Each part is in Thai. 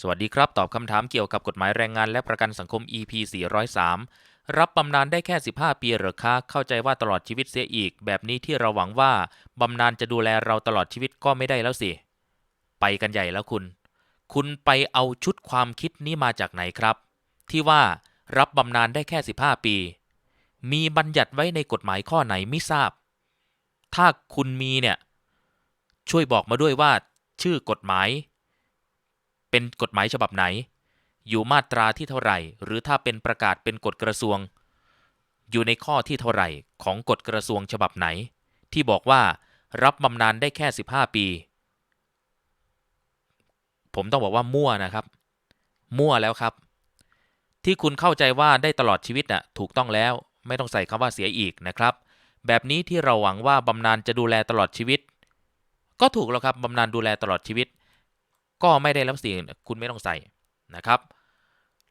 สวัสดีครับ ตอบคำถามเกี่ยวกับกฎหมายแรงงานและประกันสังคม EP 403 รับบำนาญได้แค่ 15 ปีหรือคะเข้าใจว่าตลอดชีวิตเสียอีก แบบนี้ที่เราหวังว่าบำนาญจะดูแลเราตลอดชีวิตก็ไม่ได้แล้วสิ ไปกันใหญ่แล้วคุณ คุณไปเอาชุดความคิดนี้มาจากไหนครับ ที่ว่ารับบำนาญได้แค่ 15 ปี มีบัญญัติไว้ในกฎหมายข้อไหนไม่ทราบ ถ้าคุณมีเนี่ย ช่วยบอกมาด้วยว่า ชื่อกฎหมาย เป็นกฎหมายฉบับไหน อยู่มาตราที่เท่าไหร่ หรือถ้าเป็นประกาศเป็นกฎกระทรวง อยู่ในข้อที่เท่าไหร่ของกฎกระทรวงฉบับไหน ที่บอกว่ารับบำนาญได้แค่ 15 ปี ผมต้องบอกว่ามั่วนะครับ มั่วแล้วครับ ที่คุณเข้าใจว่าได้ตลอดชีวิตน่ะถูกต้องแล้ว ไม่ต้องใส่คำว่าเสียอีกนะครับ แบบนี้ที่เราหวังว่าบำนาญจะดูแลตลอดชีวิต ก็ถูกแล้วครับบำนาญดูแลตลอดชีวิต ก็ไม่ได้แล้วสิคุณไม่ต้องใส่นะครับ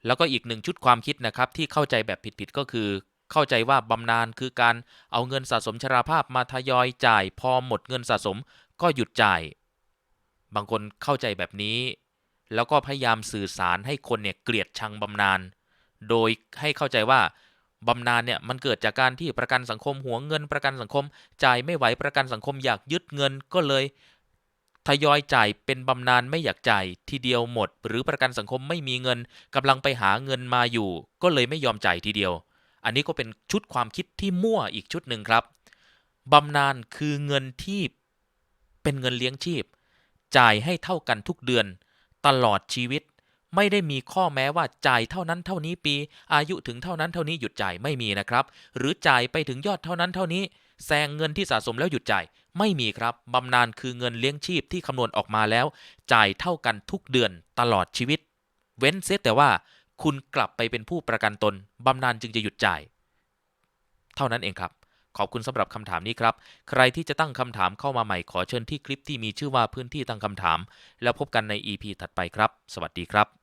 แล้วก็อีกหนึ่งชุดความคิดนะครับที่เข้าใจแบบผิดๆก็คือ เข้าใจว่าบำนาญคือการเอาเงินสะสมชราภาพมาทยอยจ่าย พอหมดเงินสะสมก็หยุดจ่าย บางคนเข้าใจแบบนี้ แล้วก็พยายามสื่อสารให้คนเนี่ยเกลียดชังบำนาญโดยให้เข้าใจว่าบำนาญเนี่ยมันเกิดจากการที่ประกันสังคมหัวเงินประกันสังคม จ่ายไม่ไหวประกันสังคมอยากยึดเงินก็เลย ทยอยจ่ายเป็นบำนาญไม่อยากจ่ายทีเดียวหมด หรือประกันสังคมไม่มีเงินกำลังไปหาเงินมาอยู่ ก็เลยไม่ยอมจ่ายทีเดียว อันนี้ก็เป็นชุดความคิดที่มั่วอีกชุดหนึ่งครับบำนาญคือเงินที่เป็นเงินเลี้ยงชีพ จ่ายให้เท่ากันทุกเดือน ตลอดชีวิต ไม่ได้มีข้อแม้ว่าจ่ายเท่านั้นเท่านี้ปี อายุถึงเท่านั้นเท่านี้หยุดจ่ายไม่มีนะครับ หรือจ่ายไปถึงยอดเท่านั้นเท่านี้แซงเงินที่สะสมแล้วหยุดจ่าย ไม่มีครับบำนาญคือเงินเลี้ยงชีพที่คำนวณออกมาแล้ว จ่ายเท่ากันทุกเดือนตลอดชีวิต เว้นเสียแต่ว่าคุณกลับไปเป็นผู้ประกันตนบำนาญจึงจะหยุดจ่าย เท่านั้นเองครับ ขอบคุณสำหรับคำถามนี้ครับ ใครที่จะตั้งคำถามเข้ามาใหม่ขอเชิญที่คลิปที่มีชื่อว่าพื้นที่ตั้งคำถาม แล้วพบกันใน EP ถัดไปครับ สวัสดีครับ